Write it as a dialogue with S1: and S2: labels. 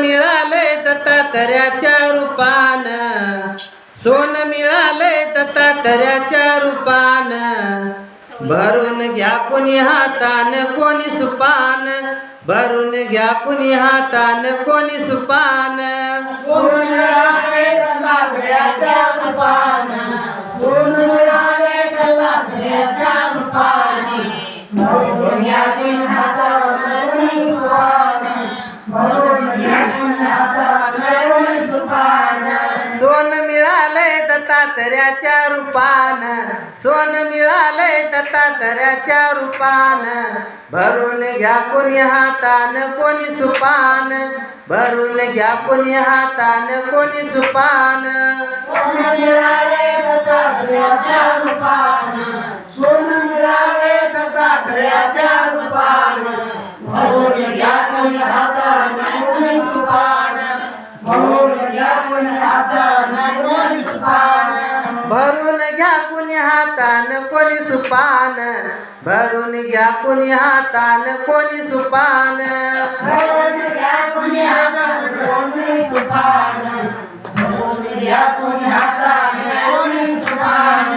S1: मिळालंय दत्तात्रयाच्या रूपान. सोन मिळालंय दत्तात्रयाच्या रूपान. भरून घ्या कोणी हातान कोणी सुपान. भरून घ्या कोणी हातान कोणी सुपान. सोन मिळालंय दत्तात्रयाच्या रूपान. सोन मिळालंय दत्तात्रयाच्या रूपान. भरून घ्या कोणी हातान कोणी सुपान. भरून घ्या कोणी हातान कोणी सुपान. भरून घ्या कुणी हातान कोणी सुपान भरून घ्या कुणी हातान कोणी सुपान